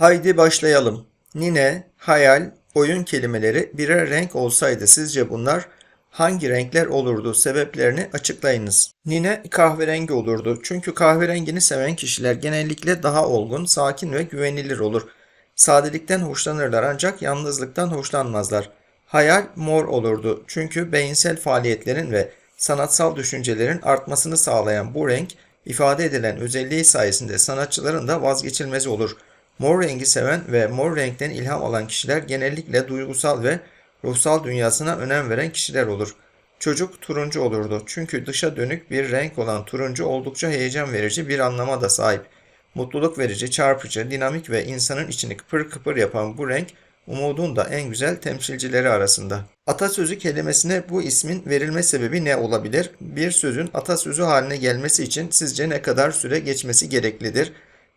Haydi başlayalım. Nine, hayal, oyun kelimeleri birer renk olsaydı sizce bunlar hangi renkler olurdu? Sebeplerini açıklayınız. Nine kahverengi olurdu. Çünkü kahverengini seven kişiler genellikle daha olgun, sakin ve güvenilir olur. Sadelikten hoşlanırlar ancak yalnızlıktan hoşlanmazlar. Hayal mor olurdu. Çünkü beyinsel faaliyetlerin ve sanatsal düşüncelerin artmasını sağlayan bu renk ifade edilen özelliği sayesinde sanatçıların da vazgeçilmezi olur. Mor rengi seven ve mor renkten ilham alan kişiler genellikle duygusal ve ruhsal dünyasına önem veren kişiler olur. Çocuk turuncu olurdu. Çünkü dışa dönük bir renk olan turuncu oldukça heyecan verici bir anlama da sahip. Mutluluk verici, çarpıcı, dinamik ve insanın içini kıpır kıpır yapan bu renk umudun da en güzel temsilcileri arasında. Atasözü kelimesine bu ismin verilme sebebi ne olabilir? Bir sözün atasözü haline gelmesi için sizce ne kadar süre geçmesi gereklidir?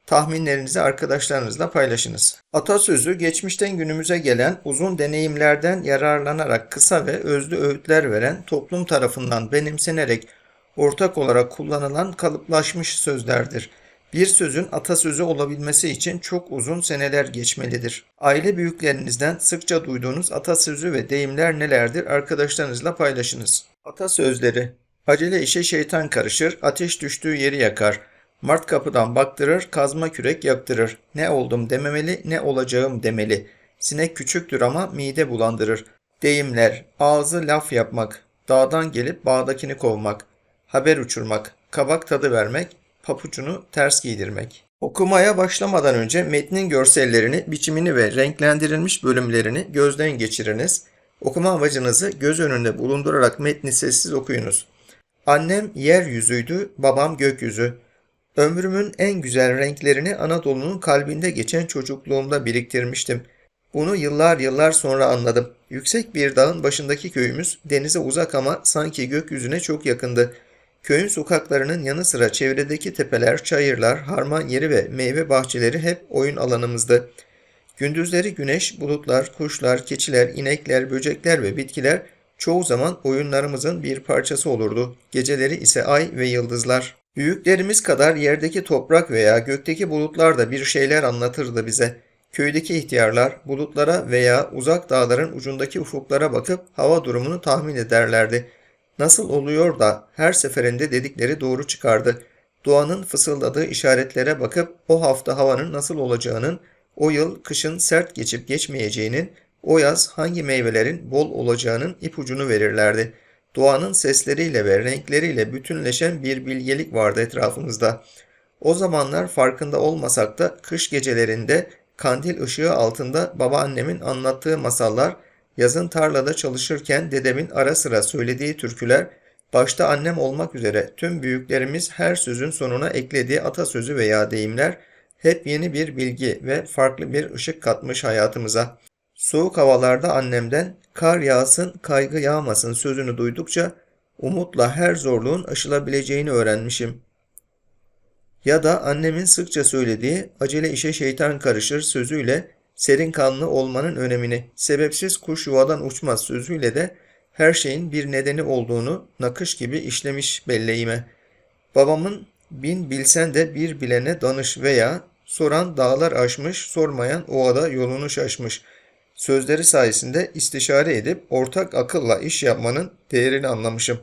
Tahminlerinizi arkadaşlarınızla paylaşınız. Atasözü geçmişten günümüze gelen uzun deneyimlerden yararlanarak kısa ve özlü öğütler veren toplum tarafından benimsenerek ortak olarak kullanılan kalıplaşmış sözlerdir. Bir sözün atasözü olabilmesi için çok uzun seneler geçmelidir. Aile büyüklerinizden sıkça duyduğunuz atasözü ve deyimler nelerdir arkadaşlarınızla paylaşınız. Atasözleri Acele işe şeytan karışır, ateş düştüğü yeri yakar. Mart kapıdan baktırır, kazma kürek yaktırır. Ne oldum dememeli, ne olacağım demeli. Sinek küçüktür ama mide bulandırır. Deyimler, ağzı laf yapmak, dağdan gelip bağdakini kovmak, haber uçurmak, kabak tadı vermek, papucunu ters giydirmek. Okumaya başlamadan önce metnin görsellerini, biçimini ve renklendirilmiş bölümlerini gözden geçiriniz. Okuma amacınızı göz önünde bulundurarak metni sessiz okuyunuz. Annem yeryüzüydü, babam gökyüzü. Ömrümün en güzel renklerini Anadolu'nun kalbinde geçen çocukluğumda biriktirmiştim. Bunu yıllar yıllar sonra anladım. Yüksek bir dağın başındaki köyümüz denize uzak ama sanki gökyüzüne çok yakındı. Köyün sokaklarının yanı sıra çevredeki tepeler, çayırlar, harman yeri ve meyve bahçeleri hep oyun alanımızdı. Gündüzleri güneş, bulutlar, kuşlar, keçiler, inekler, böcekler ve bitkiler çoğu zaman oyunlarımızın bir parçası olurdu. Geceleri ise ay ve yıldızlar. Büyüklerimiz kadar yerdeki toprak veya gökteki bulutlar da bir şeyler anlatırdı bize. Köydeki ihtiyarlar bulutlara veya uzak dağların ucundaki ufuklara bakıp hava durumunu tahmin ederlerdi. Nasıl oluyor da her seferinde dedikleri doğru çıkardı. Doğanın fısıldadığı işaretlere bakıp o hafta havanın nasıl olacağının, o yıl kışın sert geçip geçmeyeceğinin, o yaz hangi meyvelerin bol olacağının ipucunu verirlerdi. Doğanın sesleriyle ve renkleriyle bütünleşen bir bilgelik vardı etrafımızda. O zamanlar farkında olmasak da kış gecelerinde kandil ışığı altında babaannemin anlattığı masallar, yazın tarlada çalışırken dedemin ara sıra söylediği türküler, başta annem olmak üzere tüm büyüklerimiz her sözün sonuna eklediği atasözü veya deyimler hep yeni bir bilgi ve farklı bir ışık katmış hayatımıza. Soğuk havalarda annemden kar yağsın, kaygı yağmasın sözünü duydukça umutla her zorluğun aşılabileceğini öğrenmişim. Ya da annemin sıkça söylediği acele işe şeytan karışır sözüyle serin kanlı olmanın önemini, sebepsiz kuş yuvadan uçmaz sözüyle de her şeyin bir nedeni olduğunu nakış gibi işlemiş belleğime. Babamın bin bilsen de bir bilene danış veya soran dağlar aşmış, sormayan ovada yolunu şaşmış. Sözleri sayesinde istişare edip ortak akılla iş yapmanın değerini anlamışım.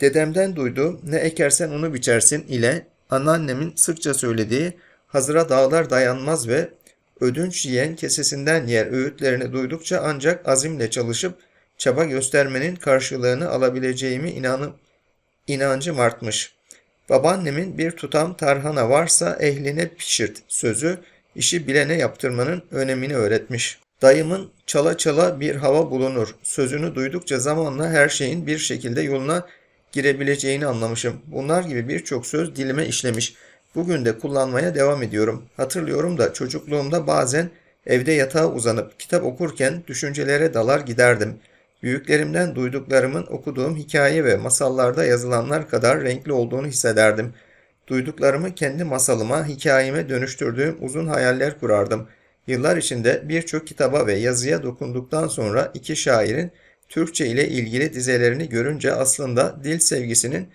Dedemden duyduğum ne ekersen onu biçersin ile anneannemin sıkça söylediği hazıra dağlar dayanmaz ve ödünç yiyen kesesinden yer öğütlerini duydukça ancak azimle çalışıp çaba göstermenin karşılığını alabileceğimi inanıp inancım artmış. Babaannemin bir tutam tarhana varsa ehline pişirt sözü işi bilene yaptırmanın önemini öğretmiş. Dayımın çala çala bir hava bulunur sözünü duydukça zamanla her şeyin bir şekilde yoluna girebileceğini anlamışım. Bunlar gibi birçok söz dilime işlemiş. Bugün de kullanmaya devam ediyorum. Hatırlıyorum da çocukluğumda bazen evde yatağa uzanıp kitap okurken düşüncelere dalar giderdim. Büyüklerimden duyduklarımın okuduğum hikaye ve masallarda yazılanlar kadar renkli olduğunu hissederdim. Duyduklarımı kendi masalıma, hikayeme dönüştürdüğüm uzun hayaller kurardım. Yıllar içinde birçok kitaba ve yazıya dokunduktan sonra iki şairin Türkçe ile ilgili dizelerini görünce aslında dil sevgisinin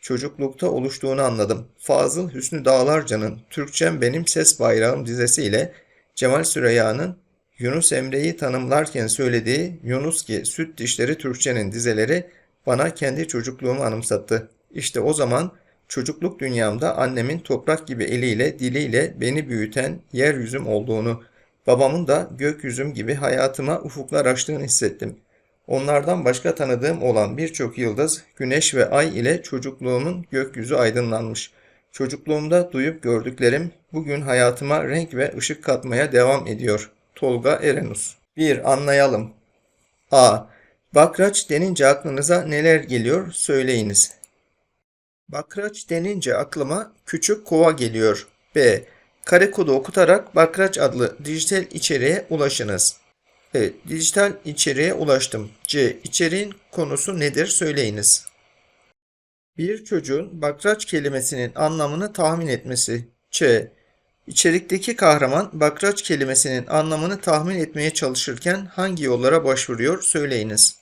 çocuklukta oluştuğunu anladım. Fazıl Hüsnü Dağlarca'nın Türkçem Benim Ses Bayrağım dizesiyle Cemal Süreyya'nın Yunus Emre'yi tanımlarken söylediği Yunus ki süt dişleri Türkçenin dizeleri bana kendi çocukluğumu anımsattı. İşte o zaman çocukluk dünyamda annemin toprak gibi eliyle, diliyle beni büyüten yeryüzüm olduğunu, babamın da gökyüzüm gibi hayatıma ufuklar açtığını hissettim. Onlardan başka tanıdığım olan birçok yıldız, güneş ve ay ile çocukluğumun gökyüzü aydınlanmış. Çocukluğumda duyup gördüklerim bugün hayatıma renk ve ışık katmaya devam ediyor. Tolga Erenus 1. Anlayalım. A. Bakraç denince aklınıza neler geliyor söyleyiniz. Bakraç denince aklıma küçük kova geliyor. B. Kare kodu okutarak Bakraç adlı dijital içeriğe ulaşınız. Evet, dijital içeriğe ulaştım. C. İçeriğin konusu nedir söyleyiniz. Bir çocuğun bakraç kelimesinin anlamını tahmin etmesi. Ç. İçerikteki kahraman bakraç kelimesinin anlamını tahmin etmeye çalışırken hangi yollara başvuruyor söyleyiniz.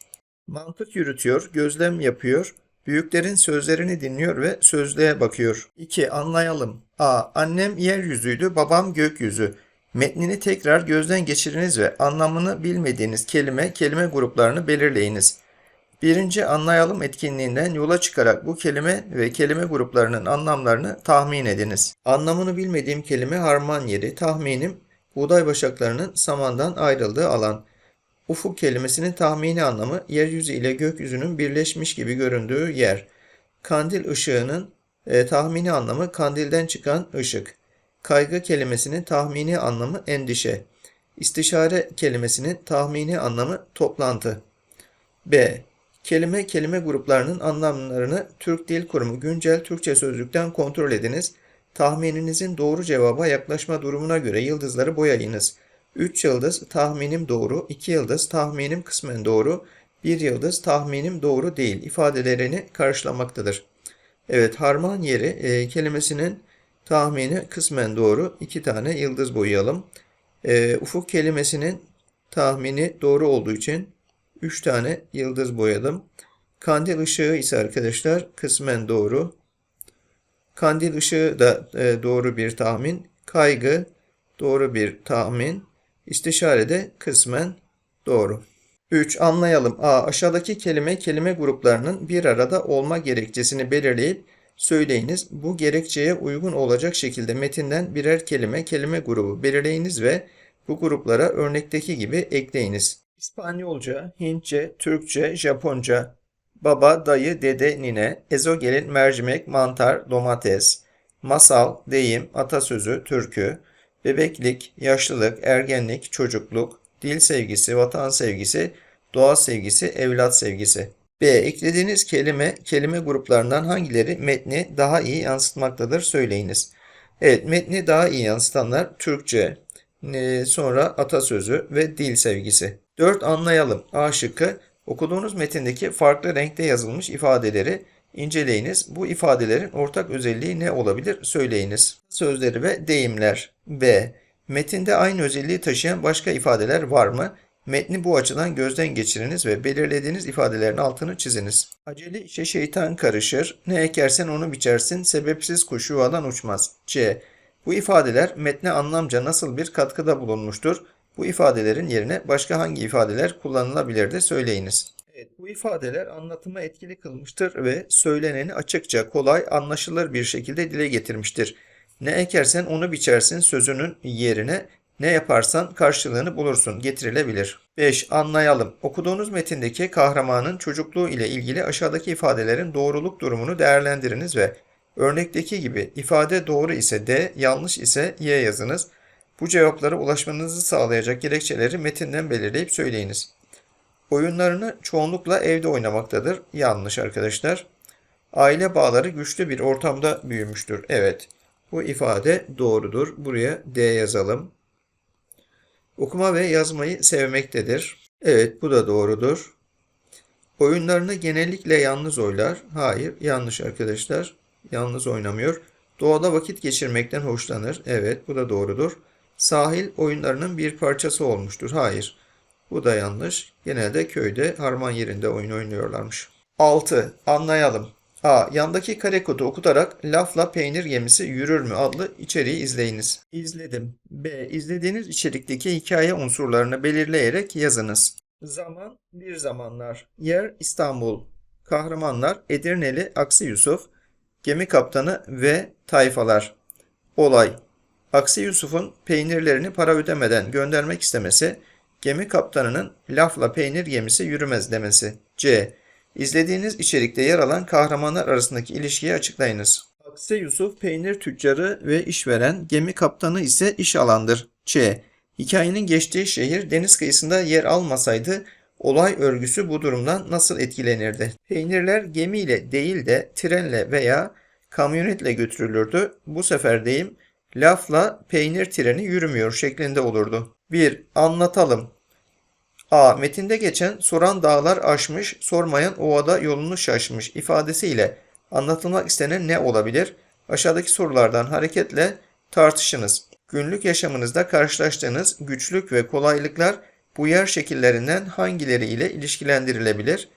Mantık yürütüyor, gözlem yapıyor, büyüklerin sözlerini dinliyor ve sözlüğe bakıyor. 2. Anlayalım. A. Annem yeryüzüydü, babam gökyüzü. Metnini tekrar gözden geçiriniz ve anlamını bilmediğiniz kelime, kelime gruplarını belirleyiniz. Birinci anlayalım etkinliğinden yola çıkarak bu kelime ve kelime gruplarının anlamlarını tahmin ediniz. Anlamını bilmediğim kelime harman yeri, tahminim buğday başaklarının samandan ayrıldığı alan. Ufuk kelimesinin tahmini anlamı yeryüzü ile gökyüzünün birleşmiş gibi göründüğü yer. Kandil ışığının e, tahmini anlamı kandilden çıkan ışık. Kaygı kelimesinin tahmini anlamı endişe. İstişare kelimesinin tahmini anlamı toplantı. B. Kelime kelime gruplarının anlamlarını Türk Dil Kurumu güncel Türkçe sözlükten kontrol ediniz. Tahmininizin doğru cevaba yaklaşma durumuna göre yıldızları boyayınız. 3 yıldız tahminim doğru, 2 yıldız tahminim kısmen doğru, 1 yıldız tahminim doğru değil ifadelerini karşılamaktadır. Evet harman yeri e, kelimesinin tahmini kısmen doğru. 2 tane yıldız boyayalım. E, ufuk kelimesinin tahmini doğru olduğu için 3 tane yıldız boyadım. Kandil ışığı ise arkadaşlar kısmen doğru. Kandil ışığı da e, doğru bir tahmin. Kaygı doğru bir tahmin. İstişare de kısmen doğru. 3. Anlayalım. A. Aşağıdaki kelime kelime gruplarının bir arada olma gerekçesini belirleyip söyleyiniz. Bu gerekçeye uygun olacak şekilde metinden birer kelime kelime grubu belirleyiniz ve bu gruplara örnekteki gibi ekleyiniz. İspanyolca, Hintçe, Türkçe, Japonca, baba, dayı, dede, nine, ezogelin, mercimek, mantar, domates, masal, deyim, atasözü, türkü, bebeklik, yaşlılık, ergenlik, çocukluk, dil sevgisi, vatan sevgisi, doğa sevgisi, evlat sevgisi. B. Eklediğiniz kelime, kelime gruplarından hangileri metni daha iyi yansıtmaktadır söyleyiniz. Evet, metni daha iyi yansıtanlar Türkçe, e, sonra atasözü ve dil sevgisi. 4. Anlayalım. A şıkkı. Okuduğunuz metindeki farklı renkte yazılmış ifadeleri inceleyiniz. Bu ifadelerin ortak özelliği ne olabilir söyleyiniz. Sözleri ve deyimler. B. Metinde aynı özelliği taşıyan başka ifadeler var mı? Metni bu açıdan gözden geçiriniz ve belirlediğiniz ifadelerin altını çiziniz. Acele işe şeytan karışır, ne ekersen onu biçersin, sebepsiz kuş yuvadan uçmaz. C. Bu ifadeler metne anlamca nasıl bir katkıda bulunmuştur? Bu ifadelerin yerine başka hangi ifadeler kullanılabilir de söyleyiniz. Evet, bu ifadeler anlatımı etkili kılmıştır ve söyleneni açıkça, kolay, anlaşılır bir şekilde dile getirmiştir. Ne ekersen onu biçersin sözünün yerine ne yaparsan karşılığını bulursun getirilebilir. 5. Anlayalım. Okuduğunuz metindeki kahramanın çocukluğu ile ilgili aşağıdaki ifadelerin doğruluk durumunu değerlendiriniz ve örnekteki gibi ifade doğru ise D, yanlış ise Y yazınız. Bu cevaplara ulaşmanızı sağlayacak gerekçeleri metinden belirleyip söyleyiniz. Oyunlarını çoğunlukla evde oynamaktadır. Yanlış arkadaşlar. Aile bağları güçlü bir ortamda büyümüştür. Evet. Bu ifade doğrudur. Buraya D yazalım. Okuma ve yazmayı sevmektedir. Evet bu da doğrudur. Oyunlarını genellikle yalnız oynar. Hayır yanlış arkadaşlar. Yalnız oynamıyor. Doğada vakit geçirmekten hoşlanır. Evet bu da doğrudur. Sahil oyunlarının bir parçası olmuştur. Hayır. Bu da yanlış. Genelde köyde harman yerinde oyun oynuyorlarmış. 6. Anlayalım. A. Yandaki kare kodu okutarak lafla peynir gemisi yürür mü adlı içeriği izleyiniz. İzledim. B. İzlediğiniz içerikteki hikaye unsurlarını belirleyerek yazınız. Zaman bir zamanlar. Yer İstanbul. Kahramanlar Edirneli Aksi Yusuf, gemi kaptanı ve tayfalar. Olay. Aksi Yusuf'un peynirlerini para ödemeden göndermek istemesi, gemi kaptanının lafla peynir gemisi yürümez demesi. C. İzlediğiniz içerikte yer alan kahramanlar arasındaki ilişkiyi açıklayınız. Aksi Yusuf peynir tüccarı ve işveren, gemi kaptanı ise iş alandır. C. Hikayenin geçtiği şehir deniz kıyısında yer almasaydı olay örgüsü bu durumdan nasıl etkilenirdi? Peynirler gemiyle değil de trenle veya kamyonetle götürülürdü. Bu sefer deyim lafla peynir treni yürümüyor şeklinde olurdu. 1. Anlatalım. A. Metinde geçen soran dağlar aşmış, sormayan ovada yolunu şaşmış ifadesiyle anlatılmak istenen ne olabilir? Aşağıdaki sorulardan hareketle tartışınız. Günlük yaşamınızda karşılaştığınız güçlük ve kolaylıklar bu yer şekillerinden hangileri ile ilişkilendirilebilir?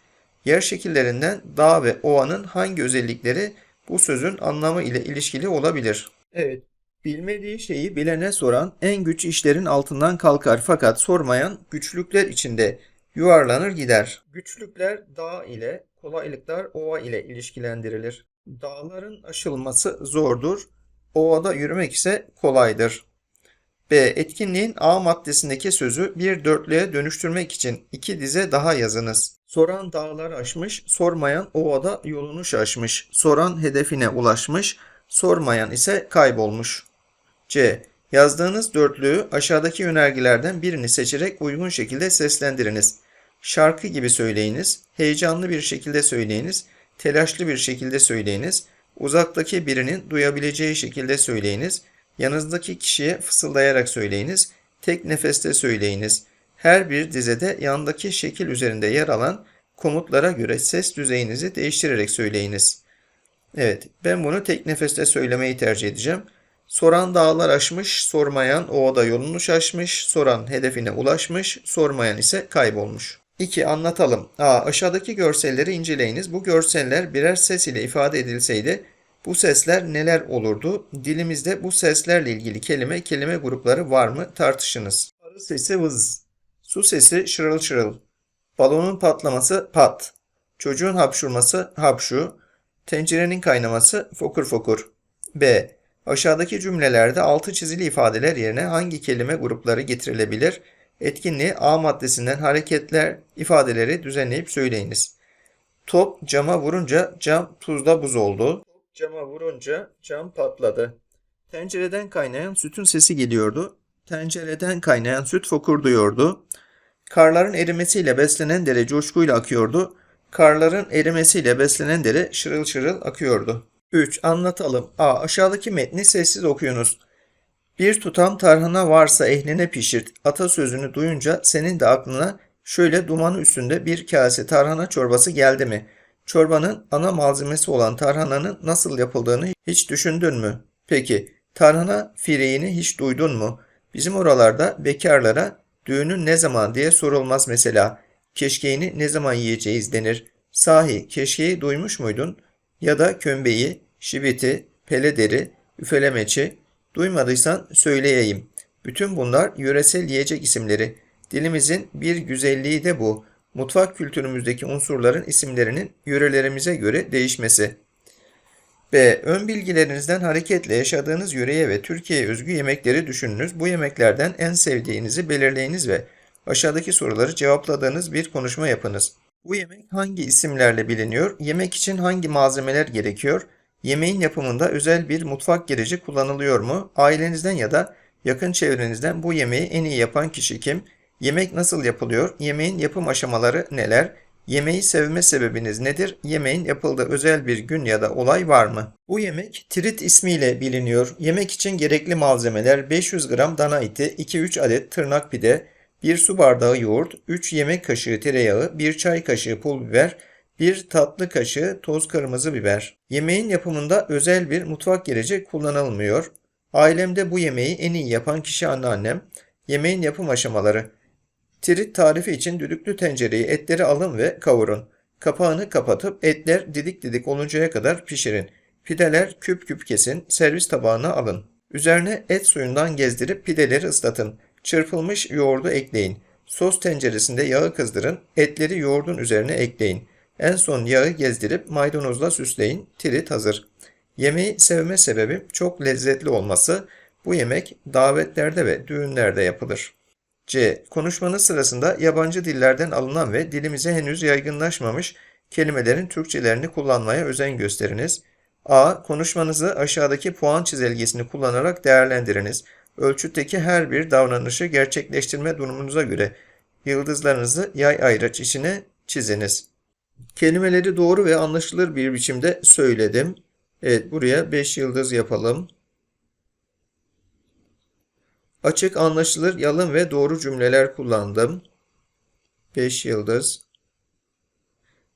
Yer şekillerinden dağ ve ovanın hangi özellikleri bu sözün anlamı ile ilişkili olabilir? Evet. Bilmediği şeyi bilene soran en güç işlerin altından kalkar fakat sormayan güçlükler içinde yuvarlanır gider. Güçlükler dağ ile, kolaylıklar ova ile ilişkilendirilir. Dağların aşılması zordur, ovada yürümek ise kolaydır. B. Etkinliğin A maddesindeki sözü bir dörtlüğe dönüştürmek için iki dize daha yazınız. Soran dağlar aşmış, sormayan ovada yolunu şaşmış. Soran hedefine ulaşmış, sormayan ise kaybolmuş. Yazdığınız dörtlüğü aşağıdaki yönergelerden birini seçerek uygun şekilde seslendiriniz. Şarkı gibi söyleyiniz, heyecanlı bir şekilde söyleyiniz, telaşlı bir şekilde söyleyiniz, uzaktaki birinin duyabileceği şekilde söyleyiniz, yanınızdaki kişiye fısıldayarak söyleyiniz, tek nefeste söyleyiniz. Her bir dizede yandaki şekil üzerinde yer alan komutlara göre ses düzeyinizi değiştirerek söyleyiniz. Evet, ben bunu tek nefeste söylemeyi tercih edeceğim. Soran dağlar aşmış, sormayan ovada yolunu şaşmış, soran hedefine ulaşmış, sormayan ise kaybolmuş. 2. Anlatalım. A. Aşağıdaki görselleri inceleyiniz. Bu görseller birer ses ile ifade edilseydi bu sesler neler olurdu? Dilimizde bu seslerle ilgili kelime, kelime grupları var mı? Tartışınız. Arı sesi vız. Su sesi şırıl şırıl. Balonun patlaması pat. Çocuğun hapşurması hapşu. Tencerenin kaynaması fokur fokur. B. Aşağıdaki cümlelerde altı çizili ifadeler yerine hangi kelime grupları getirilebilir? Etkinliği A maddesinden hareketler ifadeleri düzenleyip söyleyiniz. Top cama vurunca cam tuzla buz oldu. Top cama vurunca cam patladı. Tencereden kaynayan sütün sesi geliyordu. Tencereden kaynayan süt fokurduyordu. Karların erimesiyle beslenen dere coşkuyla akıyordu. Karların erimesiyle beslenen dere şırıl şırıl akıyordu. 3. Anlatalım. A. Aşağıdaki metni sessiz okuyunuz. Bir tutam tarhana varsa ehline pişirt. Atasözünü duyunca senin de aklına şöyle dumanı üstünde bir kase tarhana çorbası geldi mi? Çorbanın ana malzemesi olan tarhananın nasıl yapıldığını hiç düşündün mü? Peki, tarhana fireğini hiç duydun mu? Bizim oralarda bekarlara düğünün ne zaman diye sorulmaz mesela. Keşkeğini ne zaman yiyeceğiz denir. Sahi keşkeği duymuş muydun? Ya da kömbeyi, şibiti, pelederi, üfelemeçi, duymadıysan söyleyeyim. Bütün bunlar yöresel yiyecek isimleri. Dilimizin bir güzelliği de bu. Mutfak kültürümüzdeki unsurların isimlerinin yörelerimize göre değişmesi. B. Ön bilgilerinizden hareketle yaşadığınız yöreye ve Türkiye'ye özgü yemekleri düşününüz. Bu yemeklerden en sevdiğinizi belirleyiniz ve aşağıdaki soruları cevapladığınız bir konuşma yapınız. Bu yemek hangi isimlerle biliniyor? Yemek için hangi malzemeler gerekiyor? Yemeğin yapımında özel bir mutfak gereci kullanılıyor mu? Ailenizden ya da yakın çevrenizden bu yemeği en iyi yapan kişi kim? Yemek nasıl yapılıyor? Yemeğin yapım aşamaları neler? Yemeği sevme sebebiniz nedir? Yemeğin yapıldığı özel bir gün ya da olay var mı? Bu yemek trit ismiyle biliniyor. Yemek için gerekli malzemeler 500 gram dana eti, 2-3 adet tırnak pide, 1 su bardağı yoğurt, 3 yemek kaşığı tereyağı, 1 çay kaşığı pul biber, 1 tatlı kaşığı toz kırmızı biber. Yemeğin yapımında özel bir mutfak gereci kullanılmıyor. Ailemde bu yemeği en iyi yapan kişi anneannem. Yemeğin yapım aşamaları. Tirit tarifi için düdüklü tencereyi etleri alın ve kavurun. Kapağını kapatıp etler didik didik oluncaya kadar pişirin. Pideler küp küp kesin, servis tabağına alın. Üzerine et suyundan gezdirip pideleri ıslatın. Çırpılmış yoğurdu ekleyin. Sos tenceresinde yağı kızdırın, etleri yoğurdun üzerine ekleyin. En son yağı gezdirip maydanozla süsleyin, tirit hazır. Yemeği sevme sebebim çok lezzetli olması. Bu yemek davetlerde ve düğünlerde yapılır. C. Konuşmanız sırasında yabancı dillerden alınan ve dilimize henüz yaygınlaşmamış kelimelerin Türkçelerini kullanmaya özen gösteriniz. A. Konuşmanızı aşağıdaki puan çizelgesini kullanarak değerlendiriniz. Ölçütteki her bir davranışı gerçekleştirme durumunuza göre yıldızlarınızı yay ayraç içine çiziniz. Kelimeleri doğru ve anlaşılır bir biçimde söyledim. Evet, buraya 5 yıldız yapalım. Açık, anlaşılır, yalın ve doğru cümleler kullandım. 5 yıldız.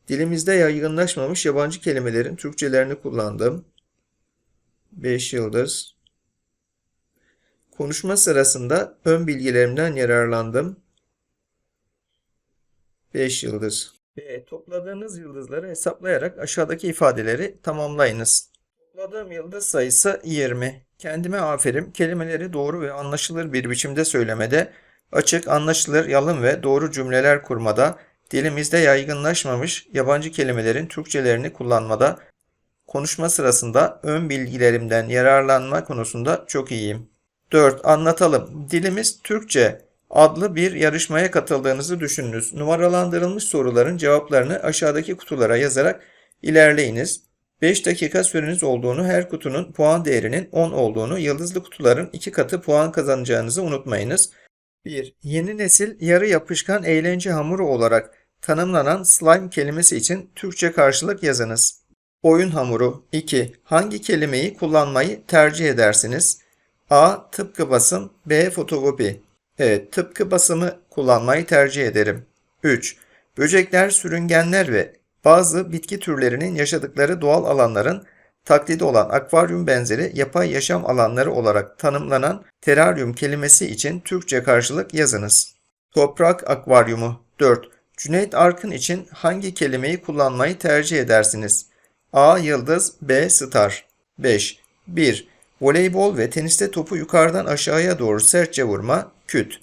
Dilimizde yaygınlaşmamış yabancı kelimelerin Türkçelerini kullandım. 5 yıldız. Konuşma sırasında ön bilgilerimden yararlandım. 5 yıldız. B. Topladığınız yıldızları hesaplayarak aşağıdaki ifadeleri tamamlayınız. Topladığım yıldız sayısı 20. Kendime aferin kelimeleri doğru ve anlaşılır bir biçimde söylemede, açık, anlaşılır, yalın ve doğru cümleler kurmada, dilimizde yaygınlaşmamış yabancı kelimelerin Türkçelerini kullanmada, konuşma sırasında ön bilgilerimden yararlanma konusunda çok iyiyim. 4. Anlatalım. Dilimiz Türkçe adlı bir yarışmaya katıldığınızı düşününüz. Numaralandırılmış soruların cevaplarını aşağıdaki kutulara yazarak ilerleyiniz. 5 dakika süreniz olduğunu, her kutunun puan değerinin 10 olduğunu, yıldızlı kutuların 2 katı puan kazanacağınızı unutmayınız. 1. Yeni nesil yarı yapışkan eğlence hamuru olarak tanımlanan slime kelimesi için Türkçe karşılık yazınız. Oyun hamuru 2. Hangi kelimeyi kullanmayı tercih edersiniz? A. Tıpkı basım B. Fotokopi Evet, tıpkı basımı kullanmayı tercih ederim. 3. Böcekler, sürüngenler ve bazı bitki türlerinin yaşadıkları doğal alanların taklidi olan akvaryum benzeri yapay yaşam alanları olarak tanımlanan teraryum kelimesi için Türkçe karşılık yazınız. Toprak akvaryumu 4. Cüneyt Arkın için hangi kelimeyi kullanmayı tercih edersiniz? A. Yıldız B. Star 5. 1. Voleybol ve teniste topu yukarıdan aşağıya doğru sertçe vurma, küt.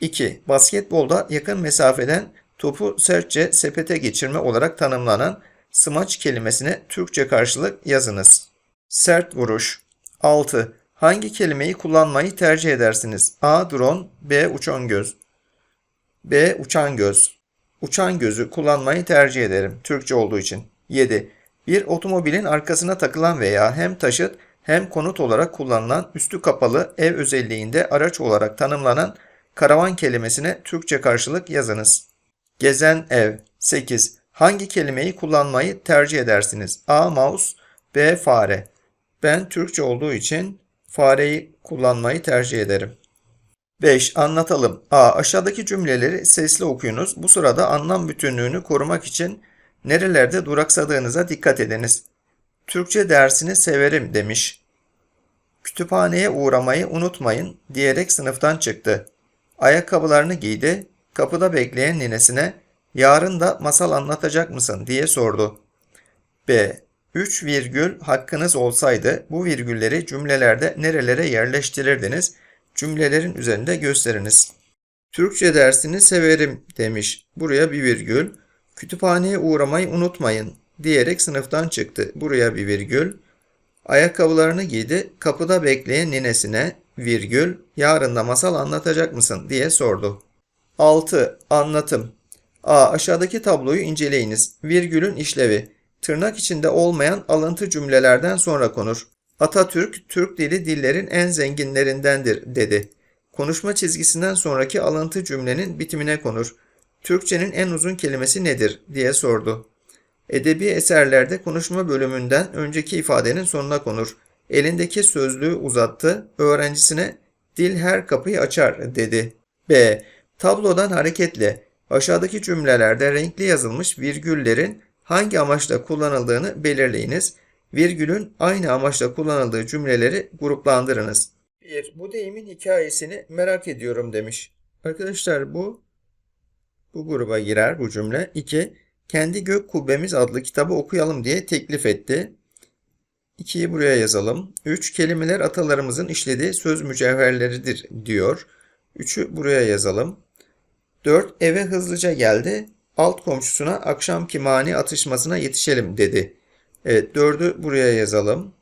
2. Basketbolda yakın mesafeden topu sertçe sepete geçirme olarak tanımlanan smaç kelimesine Türkçe karşılık yazınız. Sert vuruş. 6. Hangi kelimeyi kullanmayı tercih edersiniz? A. Drone B. Uçan göz B. Uçan göz Uçan gözü kullanmayı tercih ederim. Türkçe olduğu için. 7. Bir otomobilin arkasına takılan veya hem taşıt hem konut olarak kullanılan üstü kapalı ev özelliğinde araç olarak tanımlanan karavan kelimesine Türkçe karşılık yazınız. Gezen ev 8. Hangi kelimeyi kullanmayı tercih edersiniz? A. Mouse B. Fare Ben Türkçe olduğu için fareyi kullanmayı tercih ederim. 5. Anlatalım. A. Aşağıdaki cümleleri sesli okuyunuz. Bu sırada anlam bütünlüğünü korumak için nerelerde duraksadığınıza dikkat ediniz. Türkçe dersini severim demiş. Kütüphaneye uğramayı unutmayın diyerek sınıftan çıktı. Ayakkabılarını giydi, kapıda bekleyen ninesine yarın da masal anlatacak mısın diye sordu. B. 3 virgül hakkınız olsaydı bu virgülleri cümlelerde nerelere yerleştirirdiniz? Cümlelerin üzerinde gösteriniz. Türkçe dersini severim demiş. Buraya bir virgül. Kütüphaneye uğramayı unutmayın diyerek sınıftan çıktı. Buraya bir virgül. Ayakkabılarını giydi, kapıda bekleyen ninesine virgül yarın da masal anlatacak mısın diye sordu. 6. Anlatım A. Aşağıdaki tabloyu inceleyiniz. Virgülün işlevi. Tırnak içinde olmayan alıntı cümlelerden sonra konur. Atatürk, Türk dili dillerin en zenginlerindendir dedi. Konuşma çizgisinden sonraki alıntı cümlenin bitimine konur. Türkçenin en uzun kelimesi nedir diye sordu. Edebi eserlerde konuşma bölümünden önceki ifadenin sonuna konur. Elindeki sözlüğü uzattı, öğrencisine dil her kapıyı açar dedi. B. Tablodan hareketle aşağıdaki cümlelerde renkli yazılmış virgüllerin hangi amaçla kullanıldığını belirleyiniz. Virgülün aynı amaçla kullanıldığı cümleleri gruplandırınız. 1. Bu deyimin hikayesini merak ediyorum demiş. Arkadaşlar bu bu gruba girer bu cümle. 2. Kendi Gök Kubbemiz adlı kitabı okuyalım diye teklif etti. 2'yi buraya yazalım. 3 kelimeler atalarımızın işlediği söz mücevherleridir diyor. 3'ü buraya yazalım. 4 eve hızlıca geldi. Alt komşusuna akşamki mani atışmasına yetişelim dedi. Evet 4'ü buraya yazalım.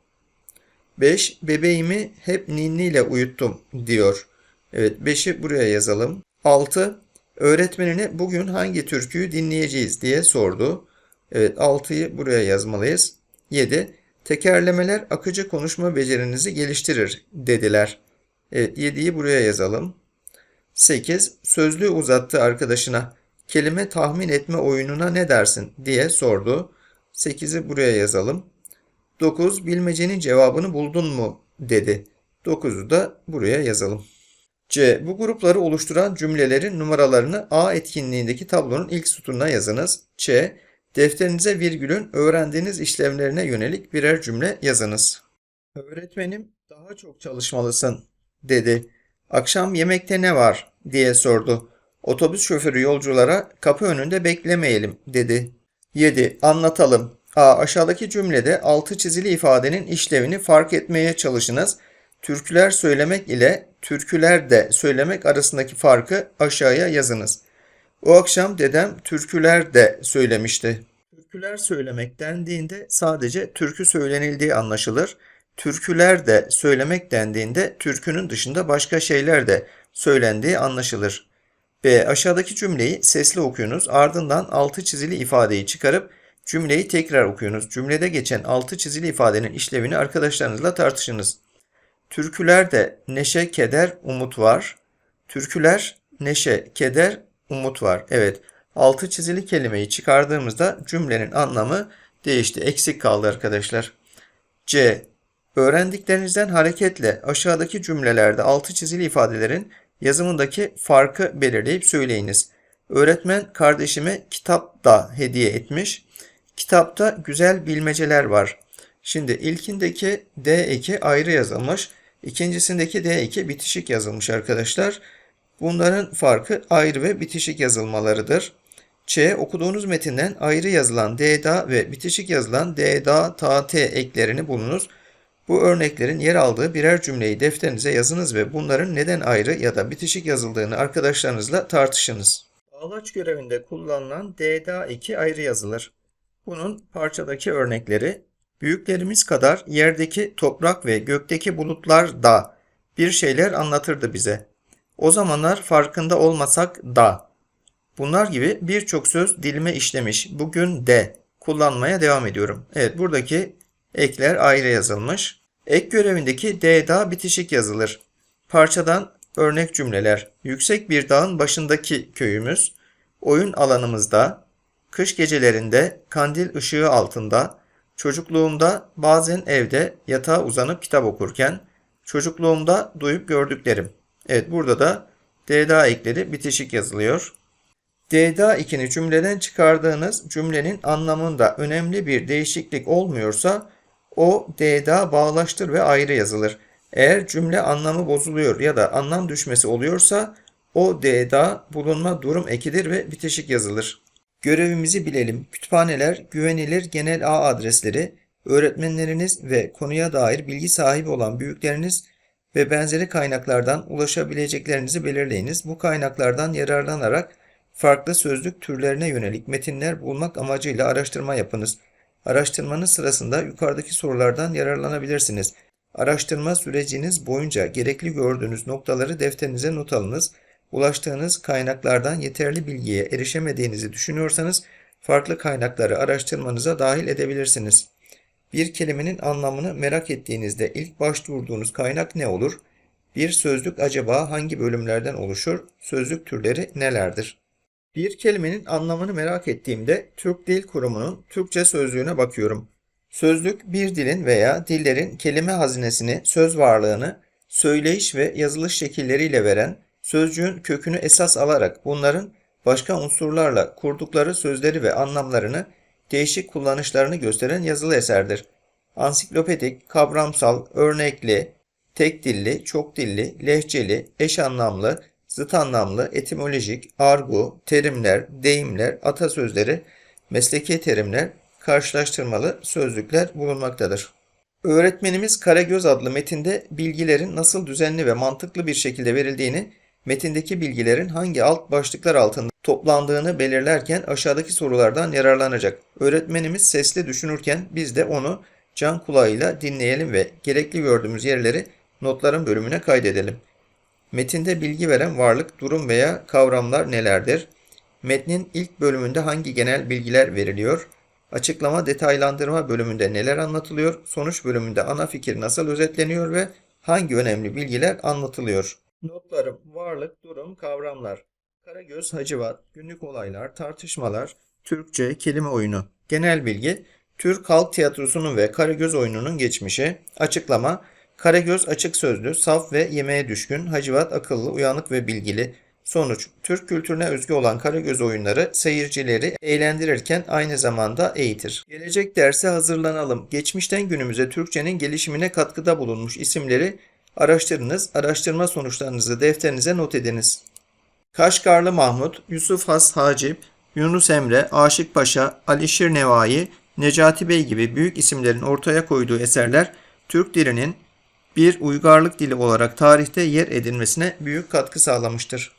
5 bebeğimi hep ninniyle uyuttum diyor. Evet 5'i buraya yazalım. 6 öğretmenine bugün hangi türküyü dinleyeceğiz diye sordu. Evet 6'yı buraya yazmalıyız. 7 tekerlemeler akıcı konuşma becerinizi geliştirir dediler. Evet 7'yi buraya yazalım. 8 sözlüğü uzattı arkadaşına. Kelime tahmin etme oyununa ne dersin diye sordu. 8'i buraya yazalım. 9 bilmecenin cevabını buldun mu dedi. 9'u da buraya yazalım. C. Bu grupları oluşturan cümlelerin numaralarını A etkinliğindeki tablonun ilk sütununa yazınız. Ç. Defterinize virgülün öğrendiğiniz işlemlerine yönelik birer cümle yazınız. Öğretmenim daha çok çalışmalısın dedi. Akşam yemekte ne var diye sordu. Otobüs şoförü yolculara kapı önünde beklemeyelim dedi. 7. Anlatalım. A. Aşağıdaki cümlede altı çizili ifadenin işlevini fark etmeye çalışınız. Türküler söylemek ile türküler de söylemek arasındaki farkı aşağıya yazınız. O akşam dedem türküler de söylemişti. Türküler söylemek dendiğinde sadece türkü söylenildiği anlaşılır. Türküler de söylemek dendiğinde türkünün dışında başka şeyler de söylendiği anlaşılır. B. Aşağıdaki cümleyi sesli okuyunuz. Ardından altı çizili ifadeyi çıkarıp cümleyi tekrar okuyunuz. Cümlede geçen altı çizili ifadenin işlevini arkadaşlarınızla tartışınız. Türkülerde neşe, keder, umut var. Türküler, neşe, keder, umut var. Evet, altı çizili kelimeyi çıkardığımızda cümlenin anlamı değişti. Eksik kaldı arkadaşlar. C. Öğrendiklerinizden hareketle aşağıdaki cümlelerde altı çizili ifadelerin yazımındaki farkı belirleyip söyleyiniz. Öğretmen kardeşime kitap da hediye etmiş. Kitapta güzel bilmeceler var. Şimdi ilkindeki D2 ayrı yazılmış. İkincisindeki D2 bitişik yazılmış arkadaşlar. Bunların farkı ayrı ve bitişik yazılmalarıdır. Ç. Okuduğunuz metinden ayrı yazılan DDA ve bitişik yazılan DDA, ta, T eklerini bulunuz. Bu örneklerin yer aldığı birer cümleyi defterinize yazınız ve bunların neden ayrı ya da bitişik yazıldığını arkadaşlarınızla tartışınız. Bağlaç görevinde kullanılan DDA2 ayrı yazılır. Bunun parçadaki örnekleri büyüklerimiz kadar yerdeki toprak ve gökteki bulutlar da bir şeyler anlatırdı bize. O zamanlar farkında olmasak da. Bunlar gibi birçok söz dilime işlemiş. Bugün de kullanmaya devam ediyorum. Evet buradaki ekler ayrı yazılmış. Ek görevindeki D da bitişik yazılır. Parçadan örnek cümleler. Yüksek bir dağın başındaki köyümüz, oyun alanımızda, kış gecelerinde kandil ışığı altında, çocukluğumda bazen evde yatağa uzanıp kitap okurken, çocukluğumda duyup gördüklerim. Evet burada da DDA ekleri bitişik yazılıyor. DDA 2'ni cümleden çıkardığınız cümlenin anlamında önemli bir değişiklik olmuyorsa o DDA bağlaştır ve ayrı yazılır. Eğer cümle anlamı bozuluyor ya da anlam düşmesi oluyorsa o DDA bulunma durum ekidir ve bitişik yazılır. Görevimizi bilelim. Kütüphaneler güvenilir genel ağ adresleri, öğretmenleriniz ve konuya dair bilgi sahibi olan büyükleriniz ve benzeri kaynaklardan ulaşabileceklerinizi belirleyiniz. Bu kaynaklardan yararlanarak farklı sözlük türlerine yönelik metinler bulmak amacıyla araştırma yapınız. Araştırmanız sırasında yukarıdaki sorulardan yararlanabilirsiniz. Araştırma süreciniz boyunca gerekli gördüğünüz noktaları defterinize not alınız. Ulaştığınız kaynaklardan yeterli bilgiye erişemediğinizi düşünüyorsanız farklı kaynakları araştırmanıza dahil edebilirsiniz. Bir kelimenin anlamını merak ettiğinizde ilk başvurduğunuz kaynak ne olur? Bir sözlük acaba hangi bölümlerden oluşur? Sözlük türleri nelerdir? Bir kelimenin anlamını merak ettiğimde Türk Dil Kurumu'nun Türkçe sözlüğüne bakıyorum. Sözlük bir dilin veya dillerin kelime hazinesini, söz varlığını, söyleyiş ve yazılış şekilleriyle veren, sözcüğün kökünü esas alarak bunların başka unsurlarla kurdukları sözleri ve anlamlarını, değişik kullanışlarını gösteren yazılı eserdir. Ansiklopedik, kavramsal, örnekli, tek dilli, çok dilli, lehçeli, eş anlamlı, zıt anlamlı, etimolojik, argo, terimler, deyimler, atasözleri mesleki terimler, karşılaştırmalı sözlükler bulunmaktadır. Öğretmenimiz Karagöz adlı metinde bilgilerin nasıl düzenli ve mantıklı bir şekilde verildiğini, metindeki bilgilerin hangi alt başlıklar altında toplandığını belirlerken aşağıdaki sorulardan yararlanacak. Öğretmenimiz sesli düşünürken biz de onu can kulağıyla dinleyelim ve gerekli gördüğümüz yerleri notların bölümüne kaydedelim. Metinde bilgi veren varlık, durum veya kavramlar nelerdir? Metnin ilk bölümünde hangi genel bilgiler veriliyor? Açıklama detaylandırma bölümünde neler anlatılıyor? Sonuç bölümünde ana fikir nasıl özetleniyor ve hangi önemli bilgiler anlatılıyor? Notlarım, varlık, durum, kavramlar. Karagöz, Hacivat, günlük olaylar, tartışmalar, Türkçe, kelime oyunu. Genel bilgi, Türk halk tiyatrosunun ve Karagöz oyununun geçmişi. Açıklama, Karagöz açık sözlü, saf ve yemeğe düşkün, Hacivat akıllı, uyanık ve bilgili. Sonuç, Türk kültürüne özgü olan Karagöz oyunları seyircileri eğlendirirken aynı zamanda eğitir. Gelecek derse hazırlanalım. Geçmişten günümüze Türkçenin gelişimine katkıda bulunmuş isimleri araştırınız. Araştırma sonuçlarınızı defterinize not ediniz. Kaşgarlı Mahmut, Yusuf Has Hacip, Yunus Emre, Aşık Paşa, Alişir Nevai, Necati Bey gibi büyük isimlerin ortaya koyduğu eserler Türk dilinin bir uygarlık dili olarak tarihte yer edinmesine büyük katkı sağlamıştır.